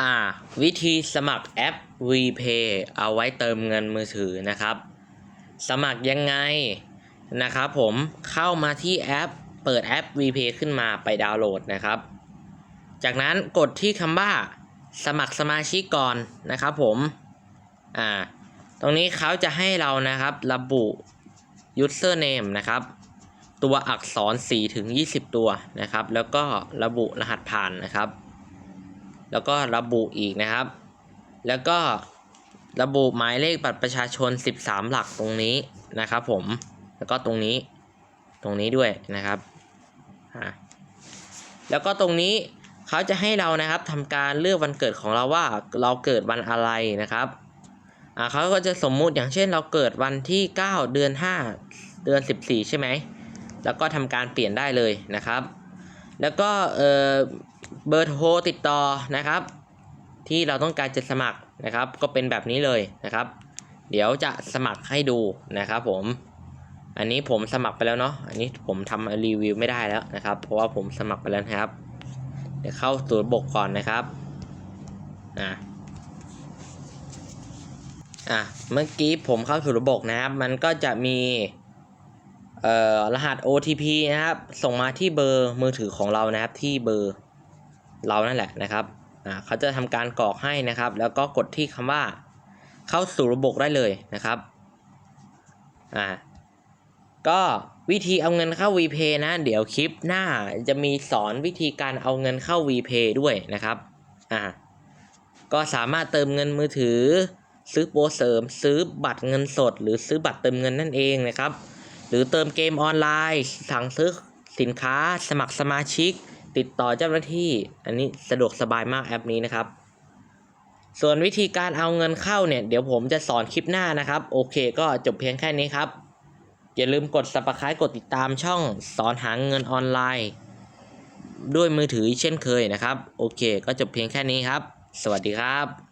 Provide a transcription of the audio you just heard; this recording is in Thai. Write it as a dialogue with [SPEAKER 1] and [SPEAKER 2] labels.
[SPEAKER 1] อ่า วิธีสมัครแอป VPay เอาไว้เติมเงินมือถือนะครับ สมัครยังไงนะครับผมเข้ามาที่แอป เปิดแอป VPay ขึ้นมาไปดาวน์โหลดนะครับ จากนั้นกดที่คำว่า สมัครสมาชิกก่อนนะครับผมอ่าตรงนี้เขาจะให้เรานะครับระบุ username นะครับ ตัวอักษร 4 ถึง 20 ตัวนะครับ แล้วก็ระบุรหัสผ่านนะครับ แล้วก็ระบุอีกนะครับ แล้วก็ระบุหมายเลขบัตรประชาชน 13 หลักตรงนี้นะครับ ผม แล้วก็ตรงนี้ ตรงนี้ด้วยนะครับแล้วก็ตรงนี้เขาจะให้เรานะครับทำการเลือกวันเกิดของเราว่าเราเกิดวันอะไรนะครับอ่าเขาก็จะสมมุติอย่างเช่นเราเกิดวันที่ 9 เดือน 5 เดือน 14 ใช่ไหม แล้วก็ทำการเปลี่ยนได้เลยนะครับ แล้วก็เออ เบอร์โทรติดต่อนะครับ ที่เราต้องการจะสมัครนะครับ ก็เป็นแบบนี้เลยนะครับ เดี๋ยวจะสมัครให้ดูนะครับผม อันนี้ผมสมัครไปแล้วเนาะอันนี้ผมทำรีวิวไม่ได้แล้วนะครับ เพราะว่าผมสมัครไปแล้วนะครับ เดี๋ยวเข้าสู่ระบบก่อนนะครับอะอะเมื่อกี้ผมเข้าสู่ระบบนะครับ มันก็จะมีเอ่อรหัส OTP นะครับ ส่งมาที่เบอร์มือถือของเรานะครับที่เบอร์ เรานั่นแหละนะครับเขาจะทำการกรอกให้นะครับ แล้วก็กดที่คำว่า เข้าสู่ระบบได้เลยนะครับอ่าก็วิธีเอาเงินเข้า VPay นะ เดี๋ยวคลิปหน้าจะมีสอนวิธีการเอาเงินเข้า VPay ด้วยนะครับอ่าก็สามารถเติมเงินมือถือ ซื้อโปรเสริม ซื้อบัตรเงินสด หรือซื้อบัตรเติมเงินนั่นเองนะครับ หรือเติมเกมออนไลน์ สั่งซื้อสินค้า สมัครสมาชิก ติดต่อเจ้าหน้าที่ อันนี้สะดวกสบายมากแอปนี้นะครับ ส่วนวิธีการเอาเงินเข้าเนี่ย เดี๋ยวผมจะสอนคลิปหน้านะครับ โอเค ก็จบเพียงแค่นี้ครับ อย่าลืมกด subscribe กดติดตามช่องสอนหาเงินออนไลน์ ด้วยมือถือเช่นเคยนะครับ โอเค ก็จบเพียงแค่นี้ครับ สวัสดีครับ